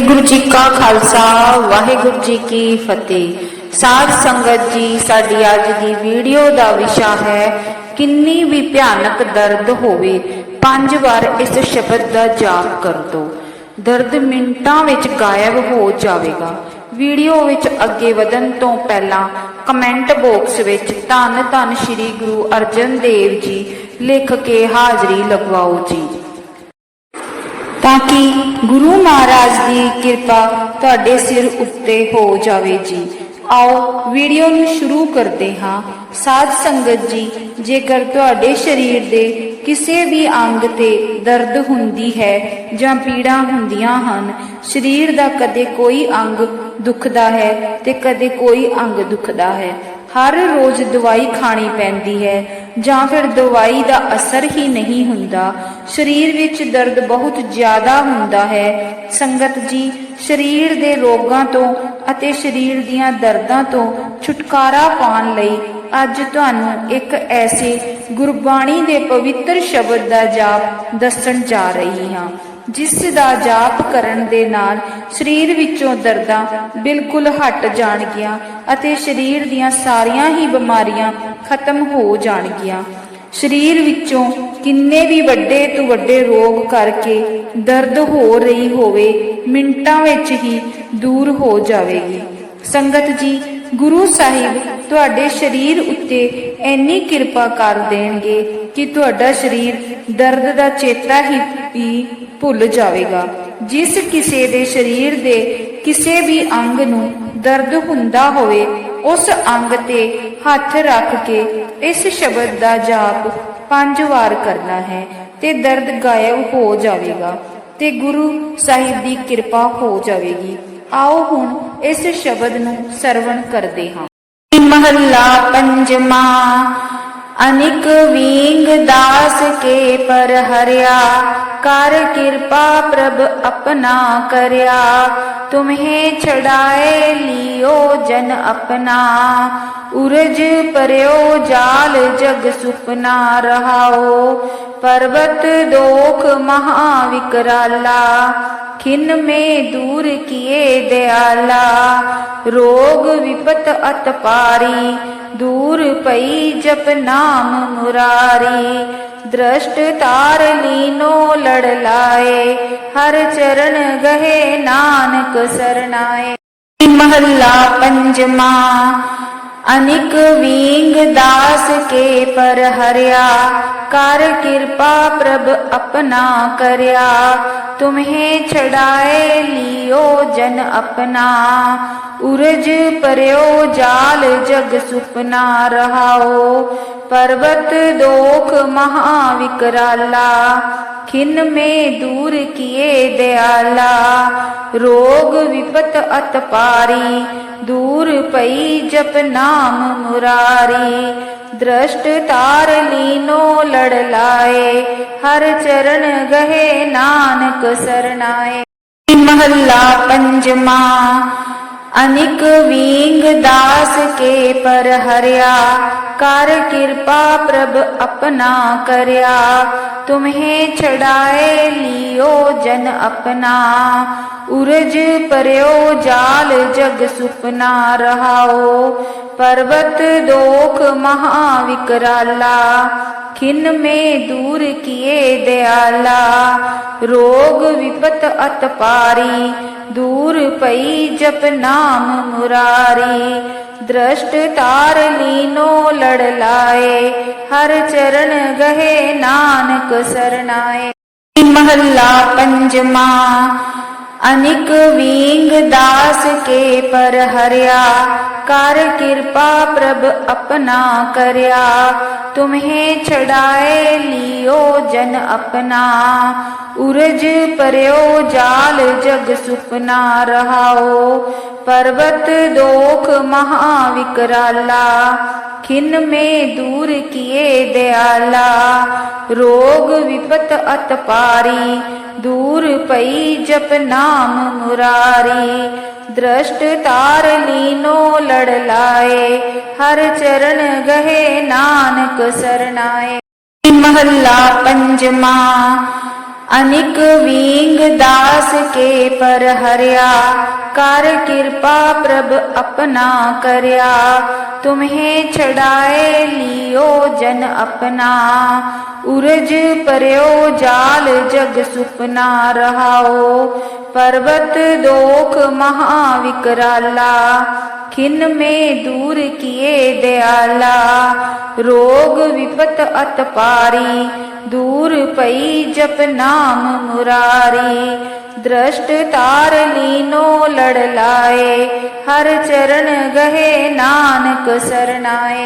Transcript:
ਵਾਹਿਗੁਰੂ ਜੀ ਕਾ ਖਾਲਸਾ, ਵਾਹਿਗੁਰੂ ਜੀ ਕੀ ਫਤਿਹ। ਸਾਧ ਸੰਗਤ ਜੀ, ਸਾਡੀ ਅੱਜ ਦੀ ਵੀਡੀਓ ਦਾ ਵਿਸ਼ਾ ਹੈ, ਕਿੰਨੀ ਵੀ ਭਿਆਨਕ ਦਰਦ ਹੋਵੇ, ਪੰਜ ਵਾਰ ਇਸ ਸ਼ਬਦ ਦਾ ਜਾਪ ਕਰ ਦੋ। ਦਰਦ ਮਿੰਟਾਂ ਵਿੱਚ ਗਾਇਬ ਹੋ ਜਾਵੇਗਾ। ਵੀਡੀਓ ਵਿੱਚ ਅੱਗੇ ਵਧਣ ਤੋਂ ਪਹਿਲਾਂ ਕਮੈਂਟ ਬਾਕਸ ਵਿੱਚ ਧੰਨ ਧੰਨ ਸ੍ਰੀ ਗੁਰੂ ਅਰਜਨ ਦੇਵ ਜੀ, ਲਿਖ ਕੇ ਹਾਜ਼ਰੀ ਲਗਵਾਓ ਜੀ। ਤਾਂ ਕਿ ਗੁਰੂ ਮਹਾਰਾਜ ਦੀ ਕਿਰਪਾ ਤੁਹਾਡੇ ਸਿਰ ਉੱਤੇ ਹੋ ਜਾਵੇ ਜੀ। ਆਓ ਵੀਡੀਓ ਨੂੰ ਸ਼ੁਰੂ ਕਰਦੇ ਹਾਂ। ਸਾਧ ਸੰਗਤ ਜੀ, ਜੇਕਰ ਤੁਹਾਡੇ ਸਰੀਰ ਦੇ ਕਿਸੇ ਵੀ ਅੰਗ ਤੇ ਦਰਦ ਹੁੰਦੀ ਹੈ ਜਾਂ ਪੀੜਾਂ ਹੁੰਦੀਆਂ ਹਨ, ਸਰੀਰ ਦਾ ਕਦੇ ਕੋਈ ਅੰਗ ਦੁਖਦਾ ਹੈ ਤੇ ਕਦੇ ਕੋਈ ਅੰਗ ਦੁਖਦਾ ਹੈ। ਹਰ ਰੋਜ਼ ਦਵਾਈ ਖਾਣੀ ਪੈਂਦੀ ਹੈ। ਜਾਂ ਫਿਰ ਦਵਾਈ ਦਾ ਅਸਰ ਹੀ ਨਹੀਂ ਹੁੰਦਾ। ਸਰੀਰ ਵਿੱਚ ਦਰਦ ਬਹੁਤ ਜ਼ਿਆਦਾ ਹੁੰਦਾ ਹੈ। ਸੰਗਤ ਜੀ, ਸਰੀਰ ਦੇ ਰੋਗਾਂ ਤੋਂ ਅਤੇ ਸਰੀਰ ਦੀਆਂ ਦਰਦਾਂ ਤੋਂ ਛੁਟਕਾਰਾ ਪਾਉਣ ਲਈ ਅੱਜ ਤੁਹਾਨੂੰ ਇੱਕ ਐਸੇ ਗੁਰਬਾਣੀ ਦੇ ਪਵਿੱਤਰ ਸ਼ਬਦ ਦਾ ਜਾਪ ਦੱਸਣ ਜਾ ਰਹੀ ਹਾਂ। ਜਿਸ ਦਾ ਜਾਪ ਕਰਨ ਦੇ ਨਾਲ ਸਰੀਰ ਵਿੱਚੋਂ ਦਰਦਾਂ ਬਿਲਕੁਲ ਹਟ ਜਾਣਗੀਆਂ ਅਤੇ ਸਰੀਰ ਦੀਆਂ ਸਾਰੀਆਂ ਹੀ ਬਿਮਾਰੀਆਂ ਖਤਮ ਹੋ ਜਾਣਗੀਆਂ। ਸਰੀਰ ਵਿੱਚੋਂ ਕਿੰਨੇ ਵੀ ਵੱਡੇ ਤੋਂ ਵੱਡੇ ਰੋਗ ਕਰਕੇ ਦਰਦ ਹੋ ਰਹੀ ਹੋਵੇ, ਮਿੰਟਾਂ ਵਿੱਚ ਹੀ ਦੂਰ ਹੋ ਜਾਵੇਗੀ। ਸੰਗਤ ਜੀ, ਗੁਰੂ ਸਾਹਿਬ ਤੁਹਾਡੇ ਸਰੀਰ ਉੱਤੇ ਇੰਨੀ ਕਿਰਪਾ ਕਰ ਦੇਣਗੇ ਕਿ ਤੁਹਾਡਾ ਸਰੀਰ ਦਰਦ ਦਾ ਚੇਤਾ ਹੀ ਵੀ ਭੁੱਲ ਜਾਵੇਗਾ। ਜਿਸ ਕਿਸੇ ਦੇ ਸਰੀਰ ਦੇ ਕਿਸੇ ਵੀ ਅੰਗ ਨੂੰ ਦਰਦ ਹੁੰਦਾ ਹੋਵੇ, ਉਸ ਅੰਗ ਤੇ ਹੱਥ ਰੱਖ ਕੇ ਇਸ ਸ਼ਬਦ ਦਾ ਜਾਪ ਪੰਜ ਵਾਰ ਕਰਨਾ ਹੈ ਤੇ ਦਰਦ ਗਾਇਬ ਹੋ ਜਾਵੇਗਾ ਤੇ ਗੁਰੂ ਸਾਹਿਬ ਦੀ ਕਿਰਪਾ ਹੋ ਜਾਵੇਗੀ। ਆਓ ਹੁਣ ਇਸ ਸ਼ਬਦ ਨੂੰ ਸਰਵਣ ਕਰਦੇ ਹਾਂ। ਮਹੱਲਾ ਪੰਜਵਾਂ ਅਨਿਕ ਵੀਂਗ ਦਾਸ ਕੇ ਪਰ ਹਰਿਆ। ਕਰ ਕਿਰਪਾ ਪ੍ਰਭ ਆਪਣਾ ਕਰਿਆ। ਤੁਮਹੇ ਛੜਾਏ ਲਿਓ ਜਨ ਆਪਣਾ। ਉਰਜ ਪਰਿਓ ਜਾਲ ਜਗ ਸੁਪਨਾ ਰਹਾਓ। ਪਰਬਤ ਦੋਖ ਮਹਾ ਵਿਕਰਾਲਾ ਖਿਨ ਮੇ ਦੂਰ ਕੀਏ ਦਿਆਲਾ। ਰੋਗ ਵਿਪਤ ਅਤ ਪਾਰੀ दूर पई पै जपनाम मरारि द्रष्ट लड़ लाए हर चरण गहे नानक सरनाए महल्ला पंजमा ਅਨਿਕ ਵੀਂਗ ਦਾਸ ਕੇ ਪਰ ਹਰਿਆ, ਕਰ ਕਿਰਪਾ ਪ੍ਰਭ ਆਪਣਾ ਕਰਿਆ। ਤੁਮਹੇ ਛੜਾਏ ਲਿਓ ਜਨ ਆਪਣਾ, ਉਰਜ ਪਰਿਓ ਜਾਲ ਜਗ ਸੁਪਨਾ ਰਹਾਓ। ਪਰਬਤ ਦੋਖ ਮਹਾ ਵਿਕਰਾਲਾ, ਖਿਨ ਮੇ ਦੂਰ ਕੀਏ ਦਿਆਲਾ। ਰੋਗ ਵਿਪਤ ਅਤ ਪਾਰੀ ਦੂਰ ਪਈ ਜਪ ਨਾਮ ਮੁਰਾਰੀ। ਦ੍ਰਸ਼ਟ ਤਾਰ ਲੀਨੋ ਲੜ ਲਾਏ। ਹਰ ਚਰਨ ਗਏ ਨਾਨਕ ਸਰਨਾਏ ਮਹੱਲਾ ਪੰਜਵਾਂ ਅਨਿਕ ਵੀਂਗ ਦਾਸ ਕੇ ਪਰ ਹਰਿਆ। ਕਰ ਕਿਰਪਾ ਪ੍ਰਭ ਆਪਣਾ ਕਰਿਆ। ਤੁਮਹੇ ਛੜਾਏ ਲਿਓ ਜਨ ਆਪਣਾ। ਉਰਜ ਪਰਿਓ ਜਾਲ ਜਗ ਸੁਪਨਾ ਰਹਾਓ, ਪਰਬਤ ਦੋਖ ਮਹਾ ਵਿਕਰਾਲਾ ਖਿਨ ਮੇ ਦੂਰ ਕੀਏ ਦਿਆਲਾ, ਰੋਗ ਵਿਪਤ ਅਤ ਪਾਰੀ, ਦੂਰ ਪਈ ਜਪ ਨਾਮ ਮੁਰਾਰੀ, ਦ੍ਰਸ਼ਟ ਤਾਰ ਲੀਨੋ ਲੜ ਲਾਏ, ਹਰ ਚਰਨ ਗਹੇ ਨਾਨਕ ਸਰਨਾਏ ਮਹੱਲਾ ਪੰਜਵਾਂ ਅਨਿਕ ਵੀਂਗ ਦਾਸ ਕੇ ਪਰ ਹਰਿਆ। ਕਰ ਕਿਰਪਾ ਪ੍ਰਭ ਆਪਣਾ ਕਰਿਆ। ਤੁਮਹੇ ਛੜਾਏ ਲਿਓ ਜਨ ਆਪਣਾ। ਉਰਜ ਪਰਿਓ ਜਾਲ ਜਗ ਸੁਪਨਾ ਰਹਾਓ। ਪਰਬਤ ਦੋਖ ਮਹਾ ਵਿਕਰਾਲਾ। ਖਿਨ ਮੇ ਦੂਰ ਕੀਏ ਦਿਆਲਾ। ਰੋਗ ਵਿਪਤ ਅਤ ਪਾਰੀ। दूर पै जपनाम मुरारी। द्रष्ट तारलीनो लडलाये हर चरण गहे नानक सरनाए महल्ला पंजमा। ਅਨਿਕ ਵੀਂਗ ਦਾਸ ਕੇ ਪਰ ਹਰਿਆ। ਕਰ ਕਿਰਪਾ ਪ੍ਰਭ ਆਪਣਾ ਕਰਿਆ। ਤੁਮਹੇ ਛੜਾਏ ਲਿਓ ਜਨ ਆਪਣਾ। ਉਰਜ ਪਰਿਓ ਜਾਲ ਜਗ ਸੁਪਨਾ ਰਹਾਓ। ਪਰਬਤ ਦੋਖ ਮਹਾ ਵਿਕਰਾਲਾ ਖਿਨ ਮੇ ਦੂਰ ਕੀਏ ਦਿਆਲਾ। ਰੋਗ ਵਿਪਤ ਅਤ ਪਾਰੀ दूर पई पै जपनाम मरारि द्रष्ट तारलीनो लडलाये हर चरण गहे नानक सरनाए